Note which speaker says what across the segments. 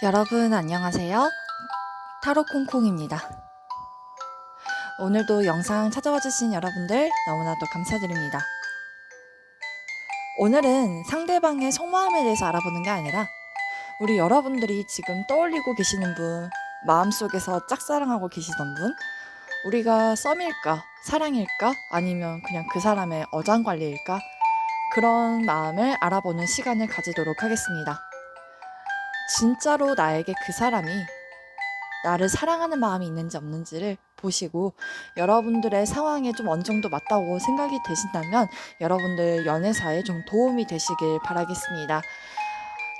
Speaker 1: 여러분 안녕하세요. 타로 콩콩입니다. 오늘도 영상 찾아와 주신 여러분들 너무나도 감사드립니다. 오늘은 상대방의 속마음에 대해서 알아보는 게 아니라 우리 여러분들이 지금 떠올리고 계시는 분, 마음속에서 짝사랑하고 계시던 분, 우리가 썸일까, 사랑일까, 아니면 그냥 그 사람의 어장관리일까, 그런 마음을 알아보는 시간을 가지도록 하겠습니다. 진짜로 나에게 그 사람이 나를 사랑하는 마음이 있는지 없는지를 보시고 여러분들의 상황에 좀 어느 정도 맞다고 생각이 되신다면 여러분들 연애사에 좀 도움이 되시길 바라겠습니다.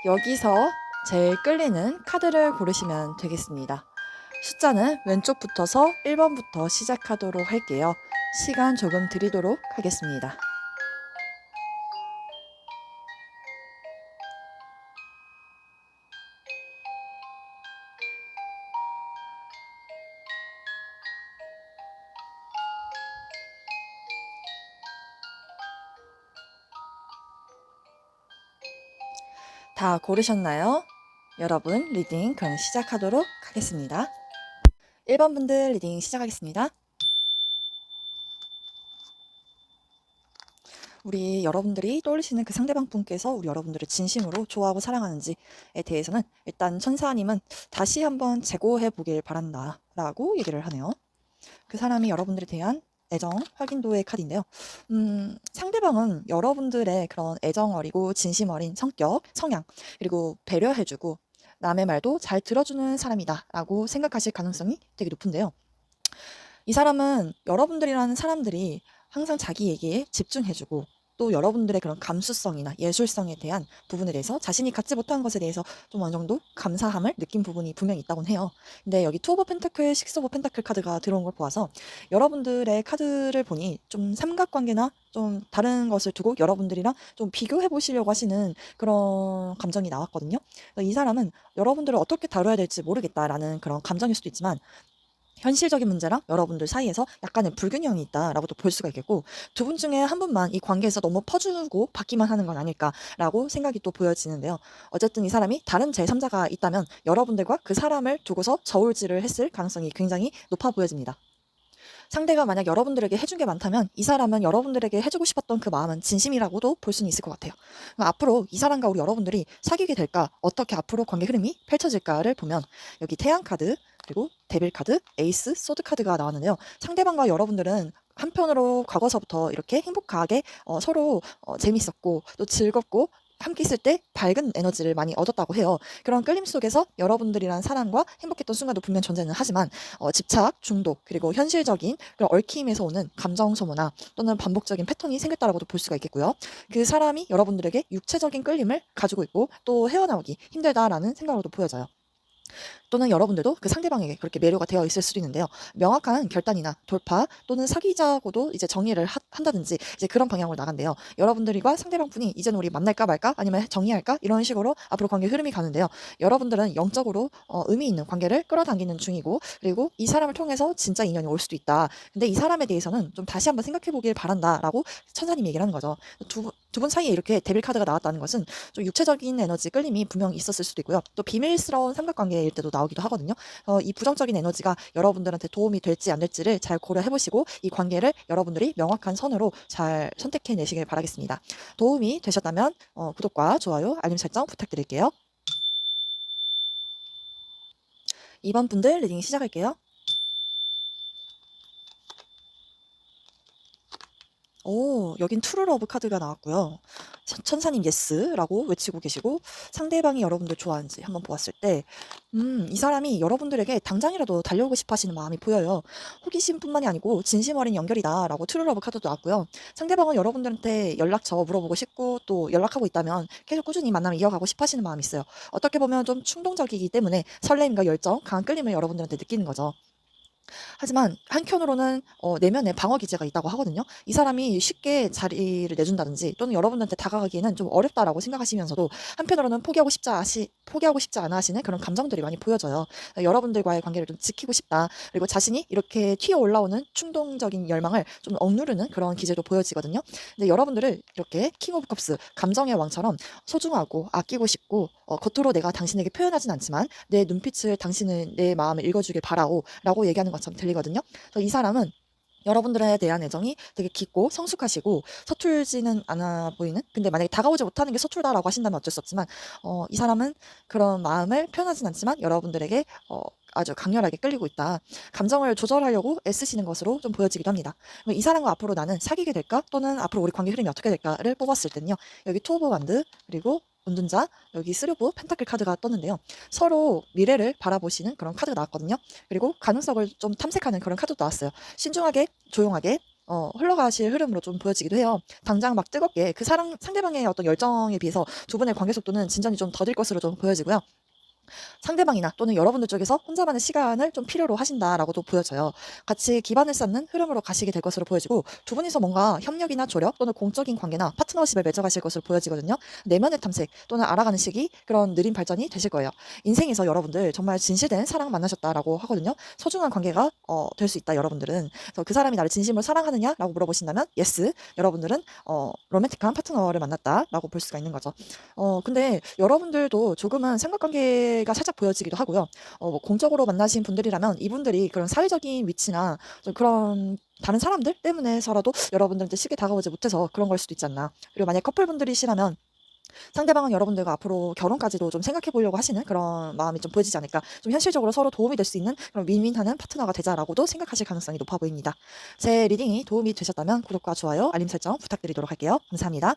Speaker 1: 여기서 제일 끌리는 카드를 고르시면 되겠습니다. 숫자는 왼쪽부터서 1번부터 시작하도록 할게요. 시간 조금 드리도록 하겠습니다. 다 고르셨나요? 여러분, 리딩 그럼 시작하도록 하겠습니다. 1번 분들 리딩 시작하겠습니다. 우리 여러분들이 떠올리시는 그 상대방 분께서 우리 여러분들을 진심으로 좋아하고 사랑하는지에 대해서는 일단 천사님은 다시 한번 재고해 보길 바란다 라고 얘기를 하네요. 그 사람이 여러분들에 대한 애정 확인도의 카드인데요. 음, 상대방은 여러분들의 그런 애정 어리고 진심 어린 성격, 성향, 그리고 배려해주고 남의 말도 잘 들어주는 사람이다라고 생각하실 가능성이 되게 높은데요. 이 사람은 여러분들이라는 사람들이 항상 자기 얘기에 집중해주고 또 여러분들의 그런 감수성이나 예술성에 대한 부분에 대해서 자신이 갖지 못한 것에 대해서 좀 어느 정도 감사함을 느낀 부분이 분명히 있다곤 해요. 근데 여기 투 오브 펜타클, 식스 오브 펜타클 카드가 들어온 걸 보아서 여러분들의 카드를 보니 좀 삼각관계나 좀 다른 것을 두고 여러분들이랑 좀 비교해 보시려고 하시는 그런 감정이 나왔거든요. 이 사람은 여러분들을 어떻게 다뤄야 될지 모르겠다라는 그런 감정일 수도 있지만 현실적인 문제랑 여러분들 사이에서 약간의 불균형이 있다라고도 볼 수가 있겠고 두 분 중에 한 분만 이 관계에서 너무 퍼주고 받기만 하는 건 아닐까라고 생각이 또 보여지는데요. 어쨌든 이 사람이 다른 제3자가 있다면 여러분들과 그 사람을 두고서 저울질을 했을 가능성이 굉장히 높아 보여집니다. 상대가 만약 여러분들에게 해준 게 많다면 이 사람은 여러분들에게 해주고 싶었던 그 마음은 진심이라고도 볼 수는 있을 것 같아요. 앞으로 이 사람과 우리 여러분들이 사귀게 될까, 어떻게 앞으로 관계 흐름이 펼쳐질까를 보면 여기 태양 카드, 그리고 데빌 카드, 에이스, 소드 카드가 나왔는데요. 상대방과 여러분들은 한편으로 과거서부터 이렇게 행복하게 어, 서로 어, 재밌었고 또 즐겁고 함께 있을 때 밝은 에너지를 많이 얻었다고 해요. 그런 끌림 속에서 여러분들이란 사랑과 행복했던 순간도 분명 존재는 하지만 어, 집착, 중독, 그리고 현실적인 그런 얽힘에서 오는 감정 소모나 또는 반복적인 패턴이 생겼다라고도 볼 수가 있겠고요. 그 사람이 여러분들에게 육체적인 끌림을 가지고 있고 또 헤어나오기 힘들다라는 생각으로도 보여져요. 또는 여러분들도 그 상대방에게 그렇게 매료가 되어 있을 수도 있는데요. 명확한 결단이나 돌파 또는 사귀자고도 이제 정의를 하- 한다든지 이제 그런 방향으로 나간대요. 여러분들과 상대방분이 이제는 우리 만날까 말까 아니면 정리할까 이런 식으로 앞으로 관계 흐름이 가는데요. 여러분들은 영적으로 어, 의미 있는 관계를 끌어당기는 중이고 그리고 이 사람을 통해서 진짜 인연이 올 수도 있다. 근데 이 사람에 대해서는 좀 다시 한번 생각해 보길 바란다라고 천사님이 얘기를 하는 거죠. 두 분 사이에 이렇게 데빌 카드가 나왔다는 것은 좀 육체적인 에너지 끌림이 분명 있었을 수도 있고요. 또 비밀스러운 삼각관계일 때도 나오기도 하거든요. 어, 이 부정적인 에너지가 여러분들한테 도움이 될지 안 될지를 잘 고려해 보시고 이 관계를 여러분들이 명확한 선으로 잘 선택해 내시길 바라겠습니다. 도움이 되셨다면 어, 구독과 좋아요, 알림 설정 부탁드릴게요. 2번 분들 리딩 시작할게요. 오, 여긴 트루 러브 카드가 나왔고요. 천- 천사님 예스라고 외치고 계시고 상대방이 여러분들 좋아하는지 한번 보았을 때, 음, 이 사람이 여러분들에게 당장이라도 달려오고 싶어 하시는 마음이 보여요. 호기심뿐만이 아니고 진심 어린 연결이다라고 트루 러브 카드도 나왔고요. 상대방은 여러분들한테 연락처 물어보고 싶고 또 연락하고 있다면 계속 꾸준히 만남을 이어가고 싶어 하시는 마음이 있어요. 어떻게 보면 좀 충동적이기 때문에 설렘과 열정, 강한 끌림을 여러분들한테 느끼는 거죠. 하지만 한켠으로는 어, 내면에 방어 기제가 있다고 하거든요. 이 사람이 쉽게 자리를 내준다든지 또는 여러분들한테 다가가기에는 좀 어렵다라고 생각하시면서도 한편으로는 포기하고 싶지 아시 포기하고 싶지 않아 하시는 그런 감정들이 많이 보여져요. 여러분들과의 관계를 좀 지키고 싶다. 그리고 자신이 이렇게 튀어 올라오는 충동적인 열망을 좀 억누르는 그런 기제도 보여지거든요. 근데 여러분들을 이렇게 킹 오브 컵스 감정의 왕처럼 소중하고 아끼고 싶고 어, 겉으로 내가 당신에게 표현하진 않지만 내 눈빛을 당신은 내 마음을 읽어주길 바라오 라고 얘기하는 것 처럼 들리거든요. 그래서 이 사람은 여러분들에 대한 애정이 되게 깊고 성숙하시고 서툴지는 않아 보이는 근데 만약에 다가오지 못하는 게 서툴다라고 하신다면 어쩔 수 없지만 어, 이 사람은 그런 마음을 표현하진 않지만 여러분들에게 어, 아주 강렬하게 끌리고 있다. 감정을 조절하려고 애쓰시는 것으로 좀 보여지기도 합니다. 이 사람과 앞으로 나는 사귀게 될까? 또는 앞으로 우리 관계 흐름이 어떻게 될까를 뽑았을 때는요. 여기 투 오브 반드 그리고 운둔자 여기 쓰르브 펜타클 카드가 떴는데요. 서로 미래를 바라보시는 그런 카드가 나왔거든요. 그리고 가능성을 좀 탐색하는 그런 카드도 나왔어요. 신중하게 조용하게 어, 흘러가실 흐름으로 좀 보여지기도 해요. 당장 막 뜨겁게 그 사랑 상대방의 어떤 열정에 비해서 두 분의 관계 속도는 진전이 좀 더딜 것으로 좀 보여지고요. 상대방이나 또는 여러분들 쪽에서 혼자만의 시간을 좀 필요로 하신다라고도 보여져요. 같이 기반을 쌓는 흐름으로 가시게 될 것으로 보여지고 두 분이서 뭔가 협력이나 조력 또는 공적인 관계나 파트너십을 맺어가실 것으로 보여지거든요. 내면의 탐색 또는 알아가는 시기 그런 느린 발전이 되실 거예요. 인생에서 여러분들 정말 진실된 사랑 만나셨다라고 하거든요. 소중한 관계가 어, 될 수 있다 여러분들은. 그래서 그 사람이 나를 진심으로 사랑하느냐라고 물어보신다면 yes. 여러분들은 어, 로맨틱한 파트너를 만났다라고 볼 수가 있는 거죠. 어, 근데 여러분들도 조금은 삼각관계 가 살짝 보여지기도 하고요. 어, 뭐 공적으로 만나신 분들이라면 이분들이 그런 사회적인 위치나 좀 그런 다른 사람들 때문에서라도 여러분들한테 쉽게 다가오지 못해서 그런 걸 수도 있지 않나. 그리고 만약 커플분들이시라면 상대방은 여러분들과 앞으로 결혼까지도 좀 생각해 보려고 하시는 그런 마음이 좀 보여지지 않을까. 좀 현실적으로 서로 도움이 될 수 있는 그런 윈윈하는 파트너가 되자라고도 생각하실 가능성이 높아 보입니다. 제 리딩이 도움이 되셨다면 구독과 좋아요, 알림 설정 부탁드리도록 할게요. 감사합니다.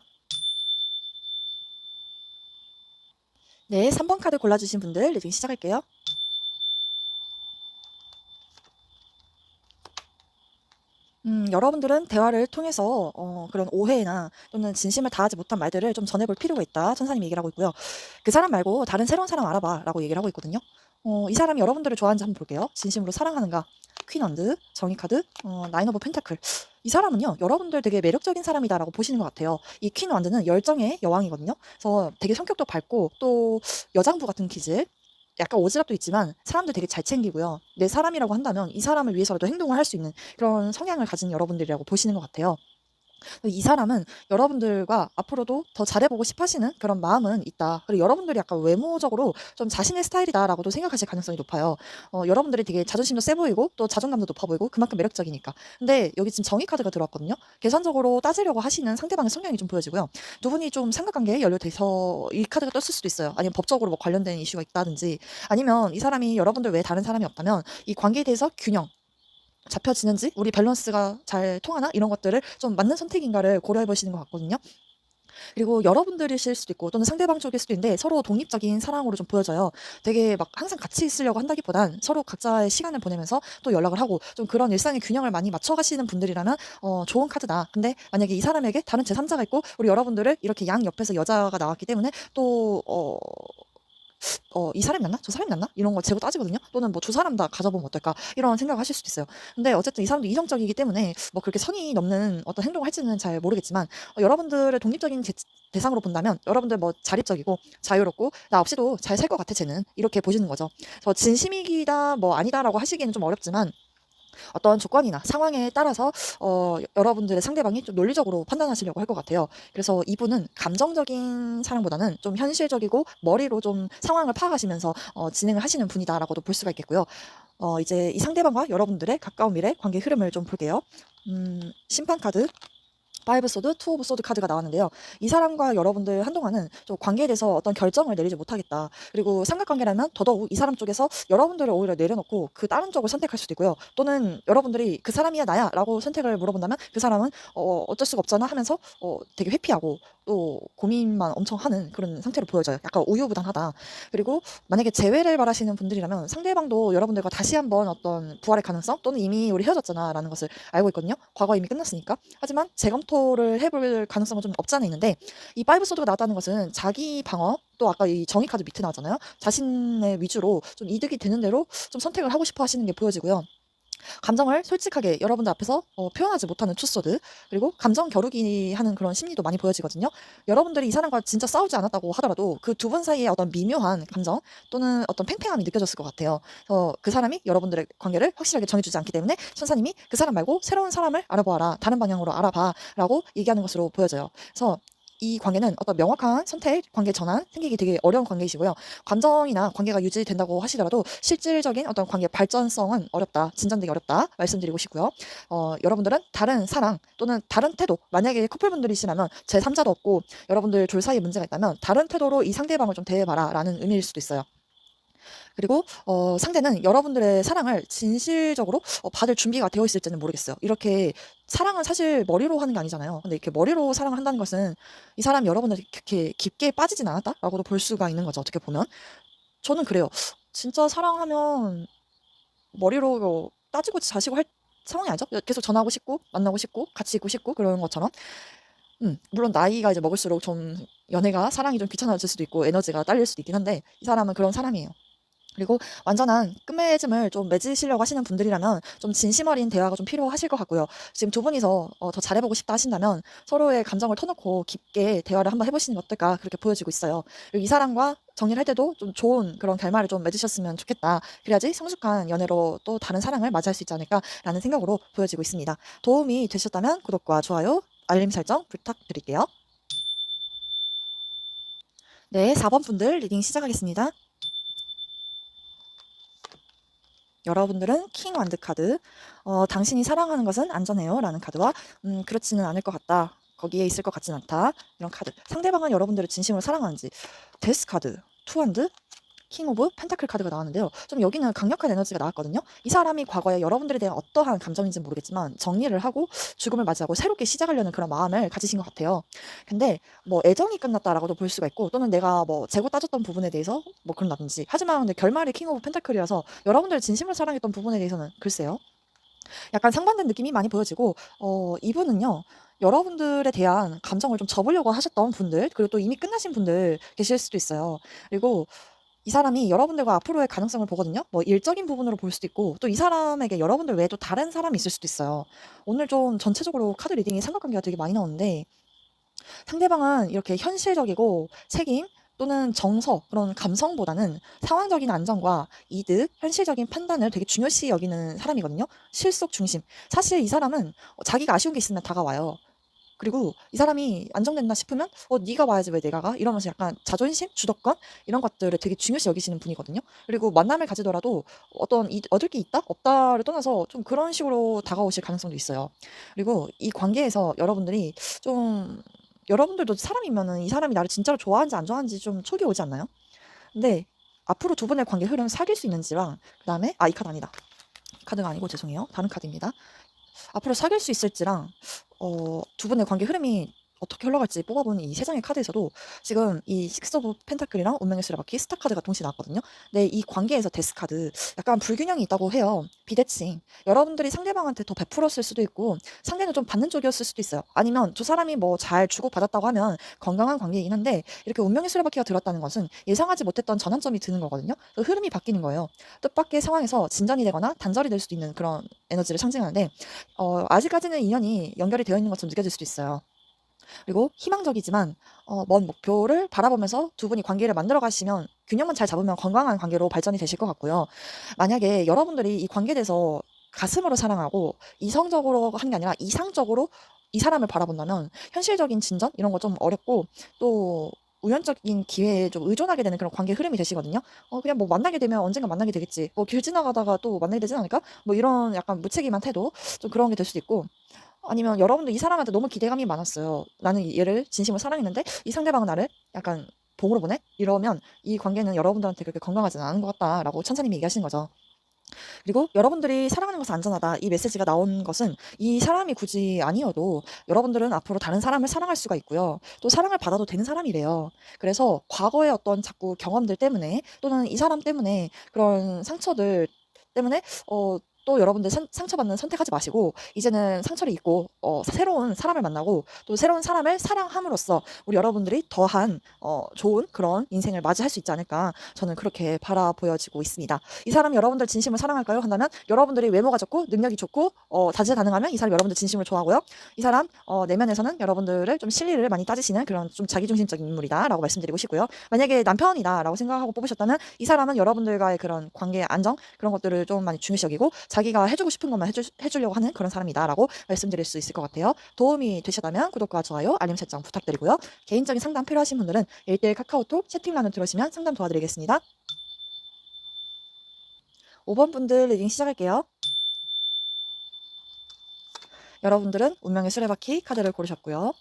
Speaker 1: 네, 3번 카드 골라주신 분들 리딩 시작할게요. 음, 여러분들은 대화를 통해서 어, 그런 오해나 또는 진심을 다하지 못한 말들을 좀 전해볼 필요가 있다. 천사님이 얘기를 하고 있고요. 그 사람 말고 다른 새로운 사람 알아봐 라고 얘기를 하고 있거든요. 어, 이 사람이 여러분들을 좋아하는지 한번 볼게요. 진심으로 사랑하는가? 퀸 원드, 정의 카드, 어, 나인 오브 펜타클. 이 사람은요, 여러분들 되게 매력적인 사람이다라고 보시는 것 같아요. 이퀸 원드는 열정의 여왕이거든요. 그래서 되게 성격도 밝고 또 여장부 같은 기질, 약간 오지랖도 있지만 사람들 되게 잘 챙기고요. 내 사람이라고 한다면 이 사람을 위해서라도 행동을 할 수 있는 그런 성향을 가진 여러분들이라고 보시는 것 같아요. 이 사람은 여러분들과 앞으로도 더 잘해보고 싶어 하시는 그런 마음은 있다. 그리고 여러분들이 약간 외모적으로 좀 자신의 스타일이다라고도 생각하실 가능성이 높아요. 어, 여러분들이 되게 자존심도 세 보이고 또 자존감도 높아 보이고 그만큼 매력적이니까. 근데 여기 지금 정의 카드가 들어왔거든요. 계산적으로 따지려고 하시는 상대방의 성향이 좀 보여지고요. 두 분이 좀 삼각관계에 연루돼서 이 카드가 떴을 수도 있어요. 아니면 법적으로 뭐 관련된 이슈가 있다든지 아니면 이 사람이 여러분들 외에 다른 사람이 없다면 이 관계에 대해서 균형 잡혀지는지 우리 밸런스가 잘 통하나 이런 것들을 좀 맞는 선택인가를 고려해 보시는 것 같거든요. 그리고 여러분들이실 수도 있고 또는 상대방 쪽일 수도 있는데 서로 독립적인 사랑으로 좀 보여져요. 되게 막 항상 같이 있으려고 한다기보단 서로 각자의 시간을 보내면서 또 연락을 하고 좀 그런 일상의 균형을 많이 맞춰가시는 분들이라면 어, 좋은 카드다. 근데 만약에 이 사람에게 다른 제3자가 있고 우리 여러분들을 이렇게 양 옆에서 여자가 나왔기 때문에 또 어, 어, 이 사람이 낫나? 저 사람이 낫나? 이런 걸 재고 따지거든요. 또는 뭐 두 사람 다 가져보면 어떨까? 이런 생각을 하실 수도 있어요. 근데 어쨌든 이 사람도 이성적이기 때문에 뭐 그렇게 선이 넘는 어떤 행동을 할지는 잘 모르겠지만 어, 여러분들을 독립적인 제, 대상으로 본다면 여러분들 뭐 자립적이고 자유롭고 나 없이도 잘 살 것 같아 쟤는 이렇게 보시는 거죠. 저 진심이기다 뭐 아니다라고 하시기에는 좀 어렵지만 어떤 조건이나 상황에 따라서 어, 여러분들의 상대방이 좀 논리적으로 판단하시려고 할 것 같아요. 그래서 이분은 감정적인 사랑보다는 좀 현실적이고 머리로 좀 상황을 파악하시면서 어, 진행을 하시는 분이다라고도 볼 수가 있겠고요. 어, 이제 이 상대방과 여러분들의 가까운 미래 관계 흐름을 좀 볼게요. 음, 심판 카드 파이브 소드, 투 오브 소드 카드가 나왔는데요. 이 사람과 여러분들 한동안은 좀 관계에 대해서 어떤 결정을 내리지 못하겠다. 그리고 삼각관계라면 더더욱 이 사람 쪽에서 여러분들을 오히려 내려놓고 그 다른 쪽을 선택할 수도 있고요. 또는 여러분들이 그 사람이야 나야 라고 선택을 물어본다면 그 사람은 어, 어쩔 수가 없잖아 하면서 어, 되게 회피하고 또 고민만 엄청 하는 그런 상태로 보여져요. 약간 우유부단하다. 그리고 만약에 재회를 바라시는 분들이라면 상대방도 여러분들과 다시 한번 어떤 부활의 가능성 또는 이미 우리 헤어졌잖아 라는 것을 알고 있거든요. 과거 이미 끝났으니까. 하지만 재검토를 해볼 가능성은 좀 없지 않아 있는데 이 파이브 소드가 나왔다는 것은 자기 방어 또 아까 이 정의 카드 밑에 나왔잖아요. 자신의 위주로 좀 이득이 되는 대로 좀 선택을 하고 싶어 하시는 게 보여지고요. 감정을 솔직하게 여러분들 앞에서 어, 표현하지 못하는 투소드 그리고 감정 겨루기 하는 그런 심리도 많이 보여지거든요. 여러분들이 이 사람과 진짜 싸우지 않았다고 하더라도 그 두 분 사이에 어떤 미묘한 감정 또는 어떤 팽팽함이 느껴졌을 것 같아요. 그래서 그 사람이 여러분들의 관계를 확실하게 정해주지 않기 때문에 천사님이 그 사람 말고 새로운 사람을 알아보아라 다른 방향으로 알아봐라고 얘기하는 것으로 보여져요. 그래서 이 관계는 어떤 명확한 선택, 관계 전환 생기기 되게 어려운 관계이시고요. 감정이나 관계가 유지된다고 하시더라도 실질적인 어떤 관계 발전성은 어렵다, 진전되기 어렵다 말씀드리고 싶고요. 어, 여러분들은 다른 사랑 또는 다른 태도, 만약에 커플분들이시라면 제 3자도 없고 여러분들 둘 사이에 문제가 있다면 다른 태도로 이 상대방을 좀 대해봐라 라는 의미일 수도 있어요. 그리고 어, 상대는 여러분들의 사랑을 진실적으로 어, 받을 준비가 되어 있을지는 모르겠어요. 이렇게 사랑은 사실 머리로 하는 게 아니잖아요. 근데 이렇게 머리로 사랑을 한다는 것은 이 사람이 여러분들 이렇게 깊게 빠지진 않았다라고도 볼 수가 있는 거죠. 어떻게 보면 저는 그래요. 진짜 사랑하면 머리로 따지고 자시고 할 상황이 아니죠. 계속 전화하고 싶고 만나고 싶고 같이 있고 싶고 그런 것처럼. 음, 물론 나이가 이제 먹을수록 좀 연애가 사랑이 좀 귀찮아질 수도 있고 에너지가 딸릴 수도 있긴 한데 이 사람은 그런 사람이에요. 그리고 완전한 끝맺음을 좀 맺으시려고 하시는 분들이라면 좀 진심 어린 대화가 좀 필요하실 것 같고요. 지금 두 분이서 어, 더 잘해보고 싶다 하신다면 서로의 감정을 터놓고 깊게 대화를 한번 해보시는 게 어떨까 그렇게 보여지고 있어요. 그리고 이 사람과 정리를 할 때도 좀 좋은 그런 결말을 좀 맺으셨으면 좋겠다. 그래야지 성숙한 연애로 또 다른 사랑을 맞이할 수 있지 않을까라는 생각으로 보여지고 있습니다. 도움이 되셨다면 구독과 좋아요, 알림 설정 부탁드릴게요. 네, 4번 분들 리딩 시작하겠습니다. 여러분들은 킹 완드 카드, 어, 당신이 사랑하는 것은 안전해요 라는 카드와 음, 그렇지는 않을 것 같다. 거기에 있을 것 같진 않다. 이런 카드. 상대방은 여러분들을 진심으로 사랑하는지. 데스 카드, 투 완드, 킹 오브 펜타클 카드가 나왔는데요. 좀 여기는 강력한 에너지가 나왔거든요. 이 사람이 과거에 여러분들에 대한 어떠한 감정인지는 모르겠지만 정리를 하고 죽음을 맞이하고 새롭게 시작하려는 그런 마음을 가지신 것 같아요. 근데 뭐 애정이 끝났다라고도 볼 수가 있고 또는 내가 뭐 재고 따졌던 부분에 대해서 뭐 그런다든지 하지만 근데 결말이 킹 오브 펜타클이라서 여러분들 진심으로 사랑했던 부분에 대해서는 글쎄요. 약간 상반된 느낌이 많이 보여지고 어 이분은요. 여러분들에 대한 감정을 좀 접으려고 하셨던 분들 그리고 또 이미 끝나신 분들 계실 수도 있어요. 그리고 이 사람이 여러분들과 앞으로의 가능성을 보거든요. 뭐 일적인 부분으로 볼 수도 있고 또 이 사람에게 여러분들 외에도 다른 사람이 있을 수도 있어요. 오늘 좀 전체적으로 카드 리딩이 삼각관계가 되게 많이 나오는데 상대방은 이렇게 현실적이고 책임 또는 정서 그런 감성보다는 상황적인 안정과 이득, 현실적인 판단을 되게 중요시 여기는 사람이거든요. 실속 중심. 사실 이 사람은 자기가 아쉬운 게 있으면 다가와요. 그리고 이 사람이 안정된다 싶으면 어 네가 와야지 왜 내가 가? 이러면서 약간 자존심 주도권 이런 것들을 되게 중요시 여기시는 분이거든요. 그리고 만남을 가지더라도 어떤 이, 얻을 게 있다? 없다를 떠나서 좀 그런 식으로 다가오실 가능성도 있어요. 그리고 이 관계에서 여러분들이 좀 여러분들도 사람이면은 이 사람이 나를 진짜로 좋아하는지 안 좋아하는지 좀 촉이 오지 않나요? 근데 앞으로 두 분의 관계 흐름 사귈 수 있는지랑 그 다음에 아 이 카드 아니다. 카드가 아니고 죄송해요. 다른 카드입니다 앞으로 사귈 수 있을지랑 어, 두 분의 관계 흐름이 어떻게 흘러갈지 뽑아본 이 세 장의 카드에서도 지금 이 식스 오브 펜타클이랑 운명의 수레바퀴 스타 카드가 동시에 나왔거든요. 근데 이 관계에서 데스 카드 약간 불균형이 있다고 해요. 비대칭. 여러분들이 상대방한테 더 베풀었을 수도 있고 상대는 좀 받는 쪽이었을 수도 있어요. 아니면 두 사람이 뭐 잘 주고 받았다고 하면 건강한 관계이긴 한데 이렇게 운명의 수레바퀴가 들었다는 것은 예상하지 못했던 전환점이 드는 거거든요. 그 흐름이 바뀌는 거예요. 뜻밖의 상황에서 진전이 되거나 단절이 될 수도 있는 그런 에너지를 상징하는데 어, 아직까지는 인연이 연결이 되어 있는 것처럼 느껴질 수도 있어요. 그리고 희망적이지만 어, 먼 목표를 바라보면서 두 분이 관계를 만들어 가시면 균형만 잘 잡으면 건강한 관계로 발전이 되실 것 같고요. 만약에 여러분들이 이 관계에 대해서 가슴으로 사랑하고 이성적으로 하는 게 아니라 이상적으로 이 사람을 바라본다면 현실적인 진전 이런 거 좀 어렵고 또 우연적인 기회에 좀 의존하게 되는 그런 관계 흐름이 되시거든요. 어 그냥 뭐 만나게 되면 언젠가 만나게 되겠지. 뭐 길 지나가다가 또 만나게 되지 않을까? 뭐 이런 약간 무책임한 태도 좀 그런 게 될 수도 있고 아니면 여러분들 이 사람한테 너무 기대감이 많았어요. 나는 얘를 진심으로 사랑했는데 이 상대방은 나를 약간 봉으로 보내? 이러면 이 관계는 여러분들한테 그렇게 건강하지는 않은 것 같다라고 천사님이 얘기하시는 거죠. 그리고 여러분들이 사랑하는 것은 안전하다. 이 메시지가 나온 것은 이 사람이 굳이 아니어도 여러분들은 앞으로 다른 사람을 사랑할 수가 있고요. 또 사랑을 받아도 되는 사람이래요. 그래서 과거의 어떤 자꾸 경험들 때문에 또는 이 사람 때문에 그런 상처들 때문에 어 또 여러분들 상, 상처받는 선택하지 마시고 이제는 상처를 잊고 어, 새로운 사람을 만나고 또 새로운 사람을 사랑함으로써 우리 여러분들이 더한 어, 좋은 그런 인생을 맞이할 수 있지 않을까 저는 그렇게 바라보여지고 있습니다. 이 사람 여러분들 진심을 사랑할까요? 한다면 여러분들이 외모가 좋고 능력이 좋고 어, 다재다능하면 이 사람 여러분들 진심을 좋아하고요. 이 사람 어, 내면에서는 여러분들을 좀 실리를 많이 따지시는 그런 좀 자기중심적인 인물이다라고 말씀드리고 싶고요. 만약에 남편이다라고 생각하고 뽑으셨다면 이 사람은 여러분들과의 그런 관계의 안정 그런 것들을 좀 많이 중요시 여기고 자기가 해주고 싶은 것만 해주, 해주려고 하는 그런 사람이다라고 말씀드릴 수 있을 것 같아요. 도움이 되셨다면 구독과 좋아요, 알림 설정 부탁드리고요. 개인적인 상담 필요하신 분들은 1대1 카카오톡 채팅란을 들어오시면 상담 도와드리겠습니다. 5번 분들 리딩 시작할게요. 여러분들은 운명의 수레바퀴 카드를 고르셨고요.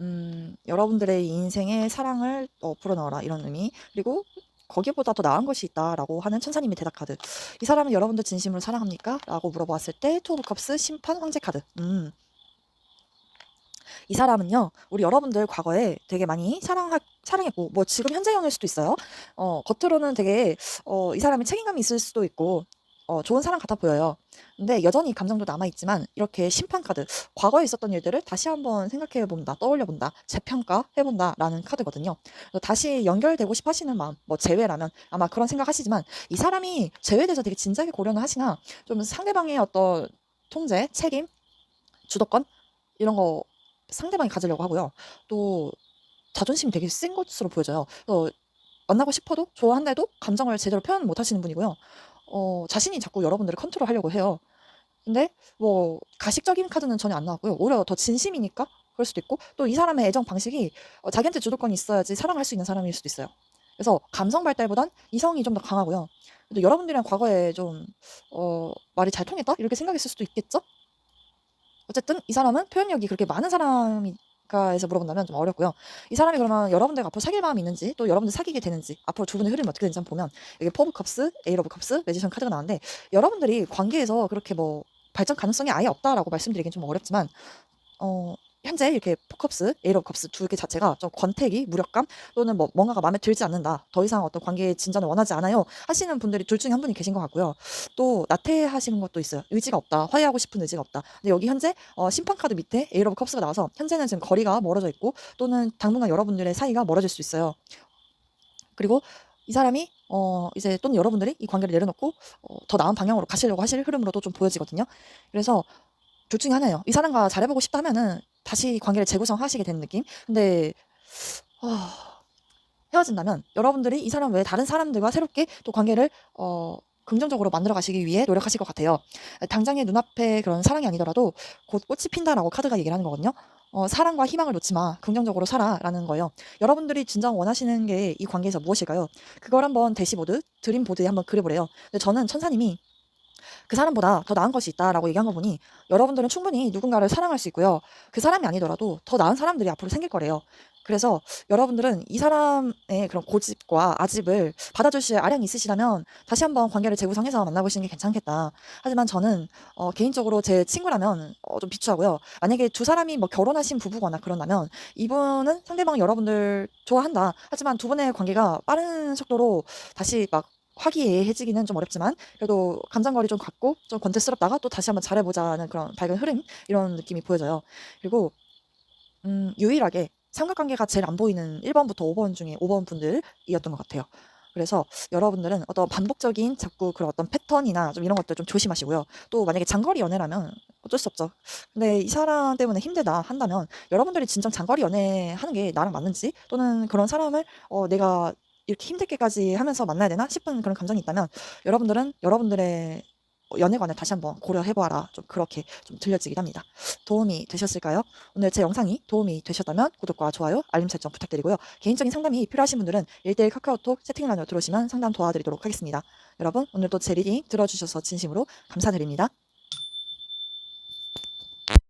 Speaker 1: 음, 여러분들의 인생의 사랑을 어, 불어넣어라 이런 의미 그리고 거기보다 더 나은 것이 있다라고 하는 천사님의 대답 카드. 이 사람은 여러분들 진심으로 사랑합니까? 라고 물어보았을 때 투 오브 컵스 심판 황제 카드. 음. 이 사람은요, 우리 여러분들 과거에 되게 많이 사랑하, 사랑했고, 뭐 지금 현재형일 수도 있어요. 어, 겉으로는 되게, 어, 이 사람이 책임감이 있을 수도 있고, 어, 좋은 사람 같아 보여요. 근데 여전히 감정도 남아있지만, 이렇게 심판카드, 과거에 있었던 일들을 다시 한번 생각해본다, 떠올려본다, 재평가해본다, 라는 카드거든요. 다시 연결되고 싶어 하시는 마음, 뭐 제외라면 아마 그런 생각 하시지만, 이 사람이 제외돼서 되게 진작에 고려는 하시나, 좀 상대방의 어떤 통제, 책임, 주도권, 이런 거 상대방이 가지려고 하고요. 또, 자존심이 되게 센 것으로 보여져요. 만나고 싶어도 좋아한데도 감정을 제대로 표현 못 하시는 분이고요. 어, 자신이 자꾸 여러분들을 컨트롤 하려고 해요. 근데 뭐 가식적인 카드는 전혀 안 나왔고요. 오히려 더 진심이니까 그럴 수도 있고 또 이 사람의 애정 방식이 어, 자기한테 주도권이 있어야지 사랑할 수 있는 사람일 수도 있어요. 그래서 감성 발달보단 이성이 좀 더 강하고요. 또 여러분들이랑 과거에 좀 어, 말이 잘 통했다 이렇게 생각했을 수도 있겠죠. 어쨌든 이 사람은 표현력이 그렇게 많은 사람이 가 해서 물어본다면 좀 어렵고요. 이 사람이 그러면 여러분들과 앞으로 사귈 마음이 있는지 또 여러분들 사귀게 되는지 앞으로 두 분의 흐름이 어떻게 되는지 한번 보면 여기 포브 컵스, 에이 오브 컵스, 매지션 카드가 나왔는데 여러분들이 관계에서 그렇게 뭐 발전 가능성이 아예 없다라고 말씀드리긴 좀 어렵지만 어 현재 이렇게 포컵스, 에이러 컵스 두 개 자체가 좀 권태기, 무력감 또는 뭐 뭔가가 마음에 들지 않는다. 더 이상 어떤 관계의 진전을 원하지 않아요. 하시는 분들이 둘 중에 한 분이 계신 것 같고요. 또 나태하시는 것도 있어요. 의지가 없다. 화해하고 싶은 의지가 없다. 근데 여기 현재 어, 심판 카드 밑에 에이러 컵스가 나와서 현재는 지금 거리가 멀어져 있고 또는 당분간 여러분들의 사이가 멀어질 수 있어요. 그리고 이 사람이 어 이제 또는 여러분들이 이 관계를 내려놓고 어, 더 나은 방향으로 가시려고 하실 흐름으로도 좀 보여지거든요. 그래서 둘 중에 하나예요. 이 사람과 잘해보고 싶다면은 다시 관계를 재구성하시게 되는 느낌. 근데 어, 헤어진다면 여러분들이 이 사람 외에 다른 사람들과 새롭게 또 관계를 어, 긍정적으로 만들어 가시기 위해 노력하실 것 같아요. 당장의 눈앞에 그런 사랑이 아니더라도 곧 꽃이 핀다라고 카드가 얘기를 하는 거거든요. 어, 사랑과 희망을 놓지 마. 긍정적으로 살아라는 거예요. 여러분들이 진정 원하시는 게 이 관계에서 무엇일까요? 그걸 한번 대시보드, 드림보드에 한번 그려보래요. 근데 저는 천사님이 그 사람보다 더 나은 것이 있다라고 얘기한 거 보니 여러분들은 충분히 누군가를 사랑할 수 있고요. 그 사람이 아니더라도 더 나은 사람들이 앞으로 생길 거래요. 그래서 여러분들은 이 사람의 그런 고집과 아집을 받아주실 아량이 있으시다면 다시 한번 관계를 재구성해서 만나보시는 게 괜찮겠다. 하지만 저는 어, 개인적으로 제 친구라면 어, 좀 비추하고요. 만약에 두 사람이 뭐 결혼하신 부부거나 그런다면 이분은 상대방 여러분들 좋아한다. 하지만 두 분의 관계가 빠른 속도로 다시 막 화기애애해지기는 좀 어렵지만 그래도 감정거리 좀 갖고 좀 권태스럽다가 또 다시 한번 잘해보자는 그런 밝은 흐름 이런 느낌이 보여져요. 그리고 음, 유일하게 삼각관계가 제일 안 보이는 1번부터 5번 중에 5번 분들이었던 것 같아요. 그래서 여러분들은 어떤 반복적인 자꾸 그런 어떤 패턴이나 좀 이런 것들 좀 조심하시고요. 또 만약에 장거리 연애라면 어쩔 수 없죠. 근데 이 사람 때문에 힘들다 한다면 여러분들이 진정 장거리 연애 하는 게 나랑 맞는지 또는 그런 사람을 어, 내가 이렇게 힘들게까지 하면서 만나야 되나 싶은 그런 감정이 있다면 여러분들은 여러분들의 연애관을 다시 한번 고려해보아라. 좀 그렇게 좀 들려지긴 합니다. 도움이 되셨을까요? 오늘 제 영상이 도움이 되셨다면 구독과 좋아요, 알림 설정 부탁드리고요. 개인적인 상담이 필요하신 분들은 1대1 카카오톡 채팅란으로 들어오시면 상담 도와드리도록 하겠습니다. 여러분, 오늘도 제 리딩 들어주셔서 진심으로 감사드립니다.